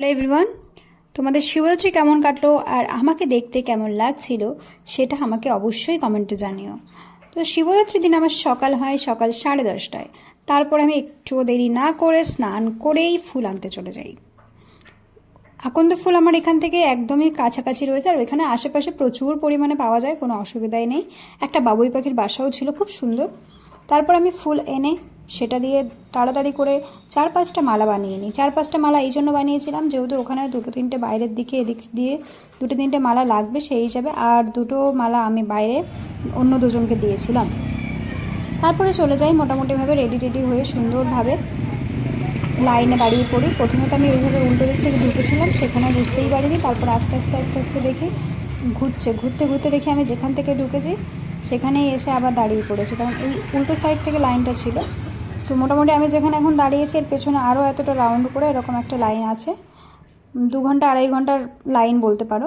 Hello everyone তোমাদের শিবরাত্রি কেমন কাটলো আর আমাকে দেখতে কেমন লাগছিল সেটা আমাকে অবশ্যই কমেন্টে জানিও। তো শিবরাত্রির দিন আমার সকাল হয় সকাল সাড়ে দশটায়। তারপর আমি একটু দেরি না করে স্নান করেই ফুল আনতে চলে যাই। আকন্দ ফুল আমার এখান থেকে একদমই কাছাকাছি রয়েছে আর এখানে আশেপাশে প্রচুর পরিমাণে পাওয়া যায়, কোনো অসুবিধাই নেই। একটা বাবুই পাখির বাসাও ছিল, খুব সুন্দর। তারপর আমি ফুল এনে সেটা দিয়ে তাড়াতাড়ি করে চার পাঁচটা মালা বানিয়ে নিই। চার পাঁচটা মালা এই জন্য বানিয়েছিলাম যেহেতু ওখানে দুটো তিনটে বাইরের দিকে, এদিক দিয়ে দুটো তিনটে মালা লাগবে সেই হিসাবে আর দুটো মালা আমি বাইরে অন্য দুজনকে দিয়েছিলাম। তারপরে চলে যাই মোটামুটিভাবে রেডি টেডি হয়ে সুন্দরভাবে লাইনে দাঁড়িয়ে পড়ি। প্রথমে তো আমি ওইভাবে উল্টো দিক থেকে ঢুকেছিলাম সেখানে বুঝতেই পারিনি। তারপর আস্তে আস্তে আস্তে আস্তে দেখি ঘুরছে। ঘুরতে ঘুরতে দেখি আমি যেখান থেকে ঢুকেছি সেখানেই এসে আবার দাঁড়িয়ে পড়েছি। কারণ এই উল্টো সাইড থেকে লাইনটা ছিল। তো মোটামুটি আমি যেখানে এখন দাঁড়িয়েছি, এর পেছনে আরও এতটা রাউন্ড করে এরকম একটা লাইন আছে। দু ঘণ্টা, আড়াই ঘণ্টার লাইন বলতে পারো।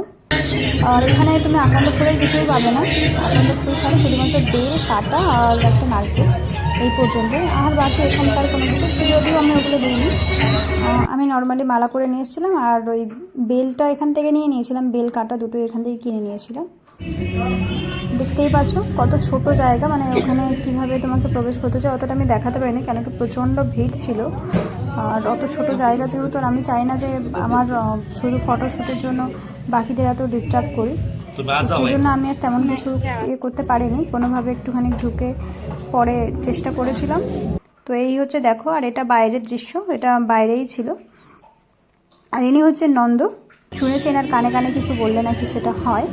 আর এখানে তুমি আকান্দ ফুলের কিছুই পাবে না। আকান্দ ফুল ছাড়া শুধুমাত্র বেল, কাটা আর একটা নারকেল এই পর্যন্ত। আর বাকি এখানকার কোনো কিছু? যদিও আমি ওগুলো দিইনি। আমি নর্মালি মালা করে নিয়ে এসেছিলাম আর ওই বেলটা এখান থেকে নিয়ে নিয়েছিলাম। বেল, কাটা দুটো এখান থেকে কিনে নিয়েছিলাম। দেখতেই পাচ্ছ কত ছোট জায়গা মানে ওখানে কীভাবে তোমাকে প্রবেশ করতে চাই অতটা আমি দেখাতে পারিনি কেন কি প্রচণ্ড ভিড় ছিল। আর অত ছোট জায়গা যেহেতু আর আমি চাই না যে আমার শুধু ফটোশ্যুটের জন্য বাকিদের এত ডিস্টার্ব করি। সেই জন্য আমি আর তেমন কিছু ইয়ে করতে পারিনি কোনোভাবে একটুখানি ঢুকে পরে চেষ্টা করেছিলাম। তো এই হচ্ছে দেখো আর এটা বাইরের দৃশ্য এটা বাইরেই ছিল। আর ইনি হচ্ছে নন্দ। শুনেছি এনার কানে কানে কিছু বললে নাকি সেটা হয়।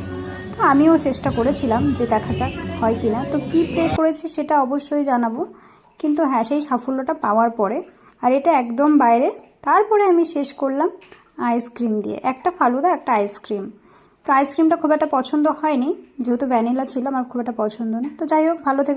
আমিও চেষ্টা করেছিলাম যে দেখা যাক হয় কি না তো কী প্রে করেছি সেটা অবশ্যই জানাব। কিন্তু হ্যাঁ সেই সাফল্যটা পাওয়ার পরে, আর এটা একদম বাইরে। তারপরে আমি শেষ করলাম আইসক্রিম দিয়ে। একটা ফালুদা, একটা আইসক্রিম তো আইসক্রিমটা খুব একটা পছন্দ হয়নি। যেহেতু ভ্যানিলা ছিল, আমার খুব একটা পছন্দ না। তো যাই হোক, ভালো থেকে।